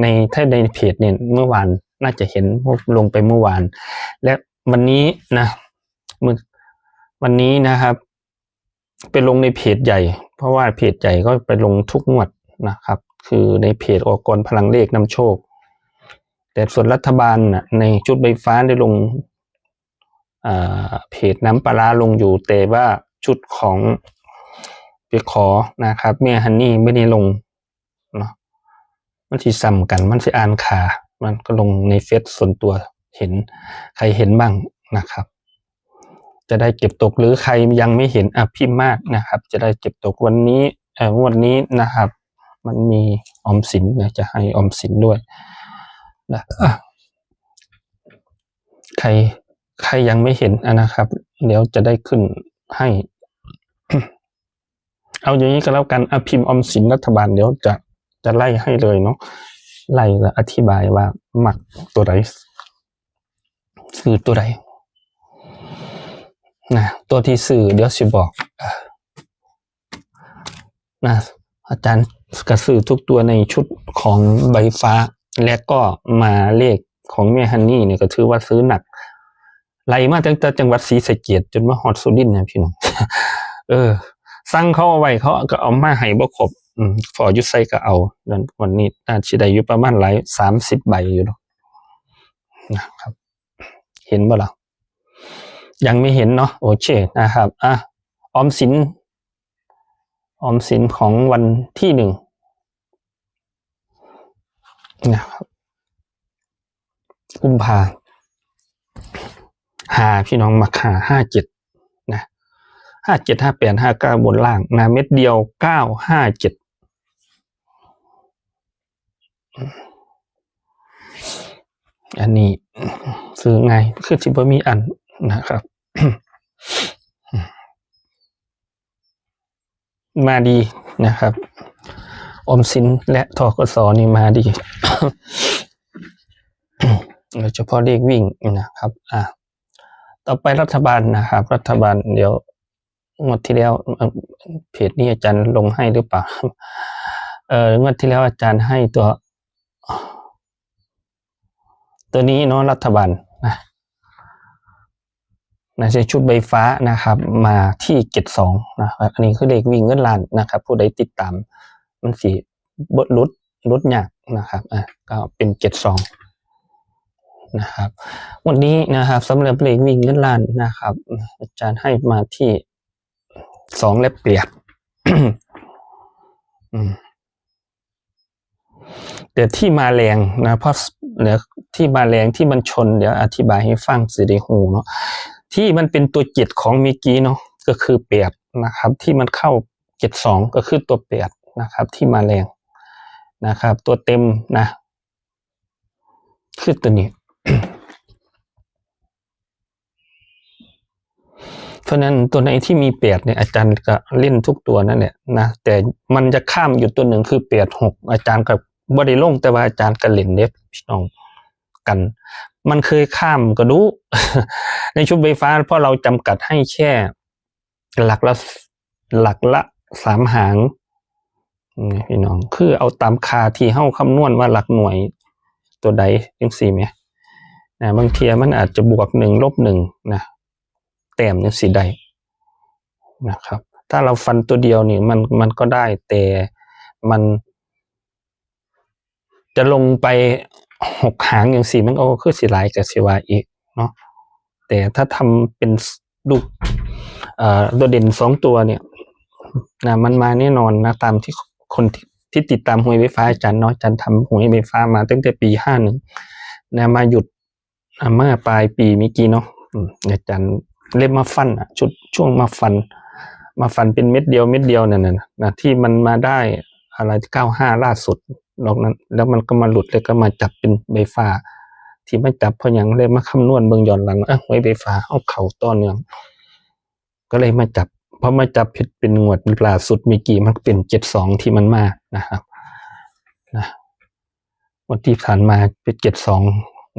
ในถ้าในเพจเนี่ยเมื่อวานน่าจะเห็นลงไปเมื่อวาน และวันนี้นะมวันนี้นะครับ ไปลงในเพจใหญ่ เพราะว่าเพจใหญ่ก็ไปลงทุกงวดนะครับ คือในเพจอกรพลังเลขนำโชค แต่ส่วนรัฐบาลนะในชุดใบฟ้าได้ลงเพจน้ำปลาร้าลงอยู่แต่ว่าชุดของไปขอนะครับแม่ฮันนี่ไม่ได้ลงเนาะ มันที่ซ้ำกัน มันสิอ่านขา มันก็ลงในเฟซส่วนตัวเห็น ใครเห็นบ้างนะครับ จะได้เก็บตกหรือใครยังไม่เห็นอะพิมพ์มากนะครับ จะได้เก็บตกวันนี้เอองวดนี้นะครับ มันมีออมสินนะจะให้ออมสินด้วยนะใครใครยังไม่เห็นนะครับ เดี๋ยวจะได้ขึ้นให้ เอาอย่างนี้ก็แล้วกันอะพิมพ์ออมสินรัฐบาลเดี๋ยวจะ จะไล่ให้เลยเนาะไล่และอธิบายว่าหมักตัวใดคือตัวใดนะตัวที่สื่อเดี๋ยวสิบอกนะอาจารย์กระสือทุกตัวในชุดของใบฟ้า และก็มาเลขของแม่ฮันนี่เนี่ยก็ถือว่าซื้อหนักไล่มาตั้งแต่จังหวัดศรีสะเกดจนมาฮอดสุรินทร์นะพี่น้องเออ สั่งเขาเอาไว้เขาก็เอามาให้บ่ครบ ฟอยุไซก็เอาวันนี้น่าจะได้อยู่ประมาณหลายสามสิบใบอยู่เนาะนะครับ เห็นบ่ล่ะยังไม่เห็นเนาะโอเคนะครับอะออมสินออมสินของวันที่หนึ่งนะครับกุมภาหาพี่น้องมาหาห้าเจ็ดนะห้าเจ็ดห้าแปดห้าเก้าบนล่างนะเม็ดเดียวเก้าห้าเจ็ด อันนี้ซื้อไงคือที่บ่มีอันนะครับมาดีนะครับอมสินและทกสนี่มาดีโดยเฉพาะเลขวิ่งนะครับ อ่าต่อไปรัฐบาลนะครับ รัฐบาลเดี๋ยวงวดที่แล้วเอ่อเพจนี้อาจารย์ลงให้หรือเปล่า เอองวดที่แล้วอาจารย์ให้ตัว ตัวนี้เนาะรัฐบาลนะนะใช้ชุดใบฟ้านะครับ มาที่เจ็ดสองนะครับอันนี้คือเลขวิ่งเงินล้านนะครับ ผู้ใดติดตาม มันสีบดลุดลุดยากนะครับอะก็เป็นเจ็ดสองนะครับวันนี้นะครับสำหรับเลขวิ่งเงินล้านนะครับ อาจารย์ให้มาที่สองและเปรียบอืม แต่ที่มาแรงนะเพราะเดี๋ยวที่มาแรงที่มันชนเดี๋ยวอธิบายให้ฟังสิได้หูเนาะที่มันเป็นตัวเจ็ดของเมื่อกี้เนาะก็คือเปียบนะครับ ที่มันเข้าเจ็ดสองก็คือตัวเปียบนะครับ ที่มาแรงนะครับ ตัวเต็มนะคือตัวนี้เพราะฉะนั้นตัวไหนที่มีเปียดเนี่ยอาจารย์ก็เล่นทุกตัวนั่นแหละนะแต่มันจะข้ามอยู่ตัวหนึ่งคือเปียดหกอาจารย์กับ บริลงแต่ว่าอาจารย์ก็เล่นเด็พี่น้องกัน มันเคยข้ามก็ดู ในชุดไฟฟ้าเพราะเราจำกัดให้แค่หลักละหลักละสามหางพี่น้องคือเอาตามคาที่เฮ้าคำนวณว่าหลักหน่วยตัวใดยังสี่ไหมนะบางเทียมันอาจจะบวกหนึ่งลบหนึ่งนะแต้มเนี่ยสีใดนะครับ ถ้าเราฟันตัวเดียวนี่มันมันก็ได้แต่มัน จะลงไปหกหางอย่างสี่มันก็คือสีลายกับสีวาอีกเนาะแต่ถ้าทำเป็นลูกเอ่อตัวเด่นสองตัวเนี่ยนะมันมาแน่นอนนะตามที่คนที่ที่ติดตามหวยไฟฟ้าอาจารย์เนาะอาจารย์ทำหวยไฟฟ้ามาตั้งแต่ปีห้าหนึ่งนะมาหยุดเมื่อปลายปีเมื่อกี้เนาะอาจารย์เล่มมาฟันอะชุดช่วงมาฟัน มาฟันเป็นเม็ดเดียวเม็ดเดียวนั่นน่ะนะที่มันมาได้อะไรเก้าห้าล่าสุด นอกนั้น แล้วมันก็มาหลุดเลยก็มาจับเป็นใบฟ้า ที่มาจับเพราะอย่างเลยมาคำนวณเบิ่งย้อนหลังเอ้ยไว้ใบฟ้าเอาเข่าต้อนเนื่อง ก็เลยมาจับพอมาจับผิดเป็นงวดล่าสุดมีกี่มันเป็นเจ็ดสองที่มันมานะครับนะวันที่ผ่านมาเป็นเจ็ดสอง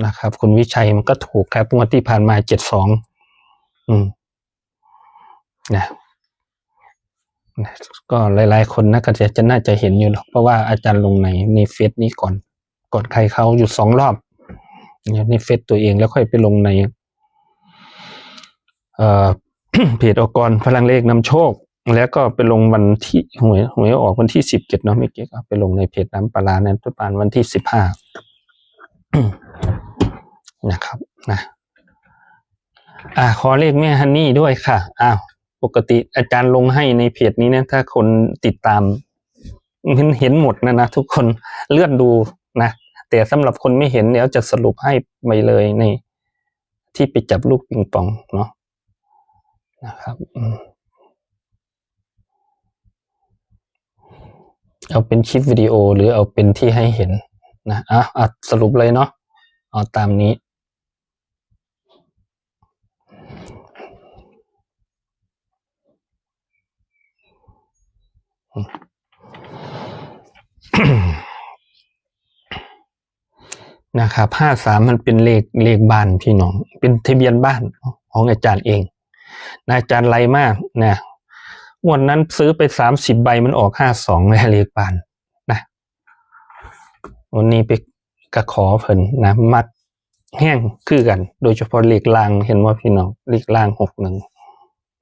นะครับ คุณวิชัยมันก็ถูกครับงวดที่ผ่านมาเจ็ดสองอืมนะ ก็หลายๆ คนนะก็จะจะน่าจะเห็นอยู่หรอกเพราะว่าอาจารย์ลงในในเฟซนี้ก่อนกดใครเขาอยู่สองรอบเนี่ยในเฟซตัวเองแล้วค่อยไปลงใน เอ่อเพจอกรพลังเลขนำโชค แล้วก็ไปลงวันที่หวยหวยออกวันที่สิบเจ็ดเนาะไม่เกี่ยวกับไปลงในเพจน้ำปลาร้านั้นประมาณวันที่สิบห้านะครับนะอ่าขอเลขแม่ฮันนี่ด้วยค่ะอ้าว ปกติอาจารย์ลงให้ในเพจนี้เนะถ้าคนติดตามเห็นเห็นหมดนะนะทุกคนเลื่อนดูนะแต่สำหรับคนไม่เห็นเดี๋ยวจะสรุปให้ไปเลยในที่ไปจับลูกปิงปองเนาะนะครับเอาเป็นคลิปวิดีโอหรือเอาเป็นที่ให้เห็นนะอะอะสรุปเลยเนาะเอาตามนี้ นะครับห้าสามมันเป็นเลขเลขบ้านพี่น้อง เป็นทะเบียนบ้านของอาจารย์เองนะอาจารย์ไรมากนะวันนั้นซื้อไปสามสิบใบมันออกห้าสองเลยเลขบ้านนะ วันนี้ไปกระขอเพิ่นนะ มัดแห้งคือกัน โดยเฉพาะเลขลางเห็นว่าพี่น้องเลขลางหกหนึ่ง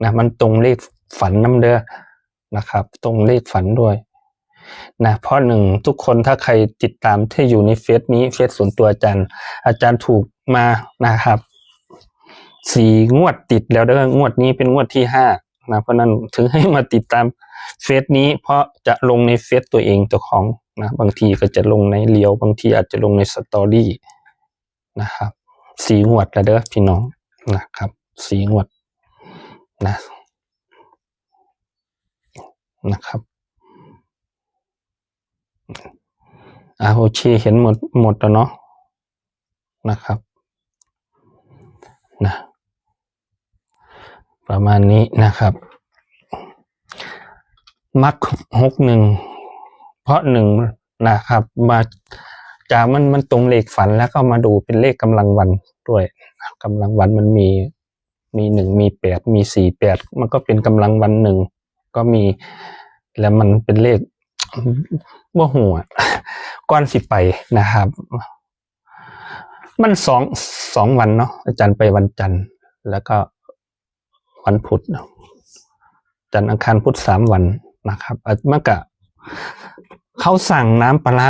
นะมันตรงเลขฝันน้ำเด้อ นะครับ ตรงเลขฝันด้วยนะเพราะหนึ่งทุกคนถ้าใครติดตามที่อยู่ในเฟซนี้เฟซส่วนตัวอาจารย์ อาจารย์ถูกมานะครับสี่งวดติดแล้วเด้องวดนี้เป็นงวดที่ห้านะเพราะนั้นถึงให้มาติดตามเฟซนี้ เพราะจะลงในเฟซตัวเองเจ้าของนะบางทีก็จะลงในเลียวบางทีอาจจะลงในสตอรี่นะครับสี่งวดแล้วเด้อพี่น้องนะครับสี่งวดนะ นะครับอาโอเคเห็นหมดหมดแล้วเนาะนะครับนะประมาณนี้นะครับมักหกหนึ่งเพราะหนึ่งนะครับมาจากมันมันตรงเลขฝันแล้วก็มาดูเป็นเลขกำลังวันด้วยกำลังวันมันมีมีหนึ่งมีแปดมีสี่แปดมันก็เป็นกำลังวันหนึ่ง ก็มี แล้วมันเป็นเลขว่าหัวก้อนสิไปนะครับ มันสองสองวันเนาะอาจารย์ไปวันจันทร์แล้วก็วันพุธเนาจันทร์อังคารพุธสามวันนะครับเมื่อกะเขาสั่งน้ำปลา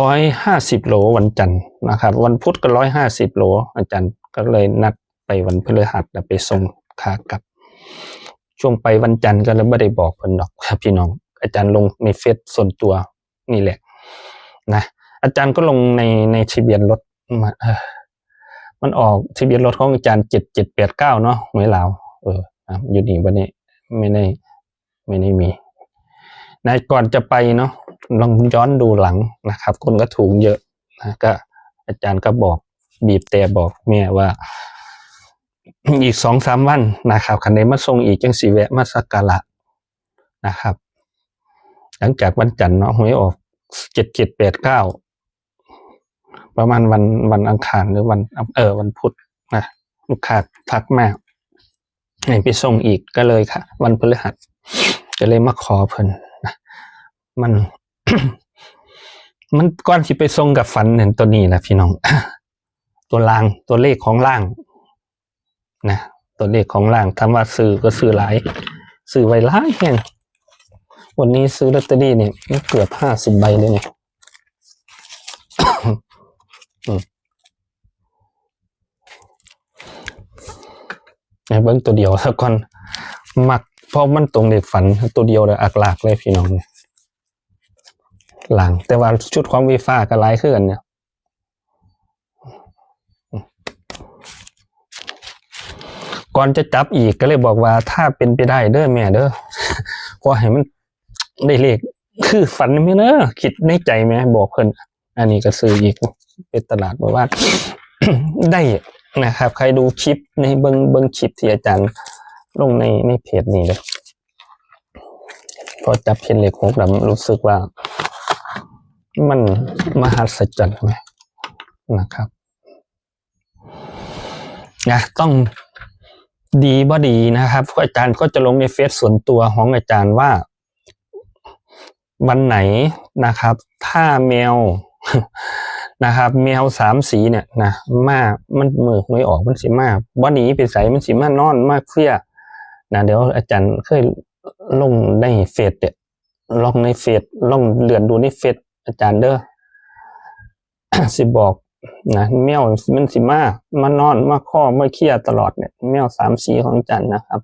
ร้อยห้าสิบโลวันจันทร์นะครับ วันพุธก็ร้อยห้าสิบโลอาจารย์ก็เลยนัดไปวันพฤหัสแล้วไปส่ง ขากลับ ช่วงไปวันจันทร์ก็เลยไม่ได้บอกเพิ่นดอกครับพี่น้อง อาจารย์ลงในเฟซส่วนตัวนี่แหละ นะอาจารย์ก็ลงในในทะเบียนรถมาเออมันออกทะเบียนรถของอาจารย์เจ็ดเจ็ดแปดเก้าเนาะหวยลาวเอออยู่นี่วันนี้ไม่ได้ไม่ได้มีนะก่อนจะไปเนาะลองย้อนดูหลังนะครับ คนก็ถูกเยอะนะก็อาจารย์ก็บอกบีบแต่บอกแม่ว่า อีกสองสามวันนะครับคันใดมาส่งอีกจังสีแวะมาสักการะนะครับ หลังจากวันจันทร์เนาะหวยออกเจ็ดเจ็ดแปดเก้าประมาณวันวันอังคารหรือวันเออวันพุธนะลูกค้าทักมาให้ไปส่งอีกก็เลยค่ะ วันพฤหัสก็เลยมาขอเพิ่นนะมัน มันก้อนที่ไปส่งกับฝันเห็นตัวนี้แหละพี่น้อง ตัวล่างตัวเลขของล่าง นะตัวเลขของล่างทำว่าซื้อก็ซื้อหลายซื้อไว้หลายแห่งวันนี้ซื้อลอตเตอรี่เนี่ยเกือบห้าสิบใบเลยเนี่ยไอ้เบิ้งตัวเดียวสักก่อนมักเพราะมันตรงเด็กฝันตัวเดียวเลยอักหลากเลยพี่น้องเนี่ยหลังแต่ว่าชุดของวีฟ้าก็หลายขึ้นเนี่ย ก่อนจะจับอีกก็เลยบอกว่าถ้าเป็นไปได้เด้อแม่เด้อก็ให้มันได้เลขคือฝันไหมเนอะคิดในใจไหมบอกเพิ่นอันนี้ก็ซื้ออีกเป็นตลาดบอกว่า ได้นะครับ ใครดูคลิปในเบิงเบิงคลิปที่อาจารย์ลงในในเพจนี้เลยพอจับเห็นเลขหกแล้วรู้สึกว่า มันมหัศจรรย์ไหมนะครับนะต้อง ดีบ่ดีนะครับอาจารย์ก็จะลงในเฟซส่วนตัวของอาจารย์ว่า วันไหนนะครับ ถ้าแมวนะครับ แมวสามสีเนี่ยนะมามันมือไม่ออกมันสิมาบ่หนีไปใสมันสิมานอนมากเคลียนะเดี๋ยวอาจารย์เคยลงในเฟซเนี่ยลองในเฟซลองเลื่อนดูในเฟซอาจารย์เด้อสิบอก นะแมวมันสิมามานอนมาข้อมาเคลียร์ตลอดเนี่ยแมวสามสีของอาจารย์นะครับ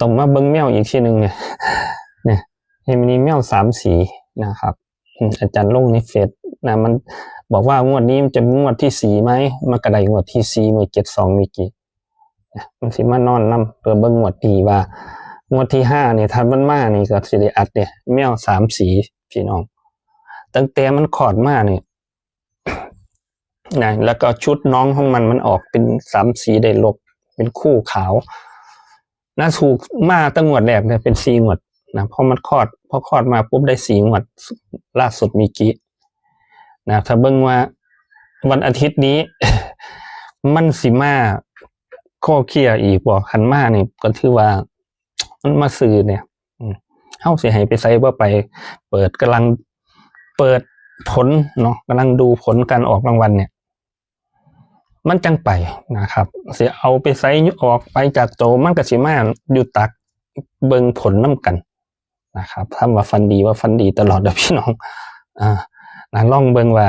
ต้องมาเบิ้งแมวอีกทีหนึ่งเนี่ยเนี่ยเห็นมีแมวสามสีนะครับอาจารย์ลงในเฟซนะมันบอกว่างวดนี้มันจะงวดที่สีไหมมันกระไดงวดที่สีมือเจ็ดสองมีกี่มันสิมานอนนํเพื่อเบิ้งงวดดีว่างวดที่ห้าเนี่ยทันมันมานี่ก็สิได้อัดเนี่ยแมวสามสีพี่น้องตั้งแต่มันขอดมาเนี่ย นะแล้วก็ชุดน้องของมันมันออกเป็นสามสีได้ลบ เป็นคู่ขาวน่าถูกมาตั้งงวดแรกเนี่ยเป็นสีงวดนะพอมันคลอดพอคลอดมาปุ๊บได้สีงวดล่าสุดมีกี้นะถ้าเบิ่งว่าวันอาทิตย์นี้ มันสิมาข้อเคียอีกบอกขันมาเนี่ยก็ถือว่ามันมาซื้อเนี่ยอืมเสิให้ไปใส่ว่าไป เปิดกำลังเปิด ผลเนาะกำลังดูผลการออกรางวัลเนี่ย มันจังไปนะครับเสียเอาไปใส่ออกไปจากโตมันก็สิมาอยู่ตักเบิงผลน้ากันนะครับทำว่าฟันดีว่าฟันดีตลอดเด้อพี่น้องอ่านะลองเบิงว่า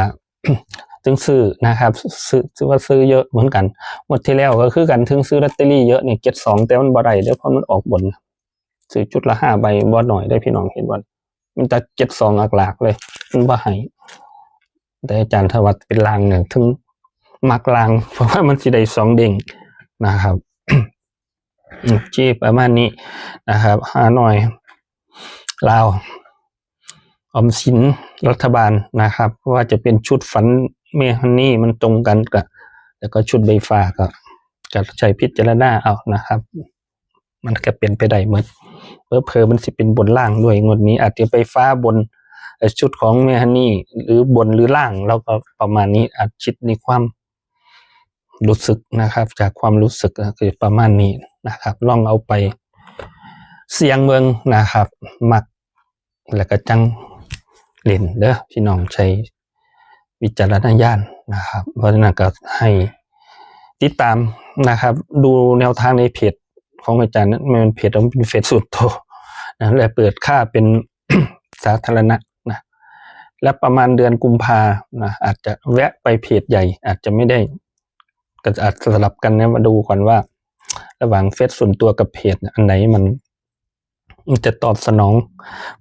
ถึงซื้อนะครับซื้อซื้อว่าซื้อเยอะเหมือนกันหมดที่แล้วก็คือกันถึงซื้อลอตเตอรี่เยอะเนี่ยเจ็ดสองแต่มันบ่ได้เด้อเพราะมันออกบนซื้อจุดละห้าใบบ่หน่อยได้พี่น้องเห็นบ่มันจะเจ็ดสองหลักๆเลย บ่ให้แต่อาจารย์ทวัตเป็นลางเนี่ยถึงมักลาง เพราะว่ามันสิได้สองเด้งนะครับอืมที่ประมาณนี้นะครับหาหน่อยลาวอมสินรัฐบาลนะครับ ว่าจะเป็นชุดฝันเมฮันนี่มันตรงกันกับแล้วก็ชุดใบฟ้าก็จะใช้พิจารณาเอานะครับ มันก็เป็นไปได้เหมือนเพอเพอมันสิเป็นบนล่างด้วยงวดนี้อาจจะไปฟ้าบน ชุดของเมฮันนี่หรือบนหรือล่างเราก็ประมาณนี้อาจคิดในความรู้สึกนะครับ จากความรู้สึกคือประมาณนี้นะครับ ลองเอาไปเสียงเมืองนะครับ มักแล้วก็จังเล่นเด้อพี่น้องใช้วิจารณญาณนะครับ เพราะฉะนั้นก็ให้ติดตามนะครับ ดูแนวทางในเพจของอาจารย์นั้นมันเป็นเพจมันเป็นเพจสุดโตนะและเปิดค่าเป็นสาธารณะ และประมาณเดือนกุมภานะอาจจะแวะไปเพจใหญ่ อาจจะไม่ได้ก็อาจจะสลับกันนะมาดูก่อนว่า ระหว่างเฟซส่วนตัวกับเพจอันไหนมันมันจะตอบสนอง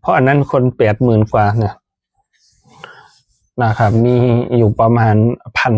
เพราะอันนั้นคนแปดหมื่นกว่าเนี่ยนะครับ มีอยู่ประมาณพัน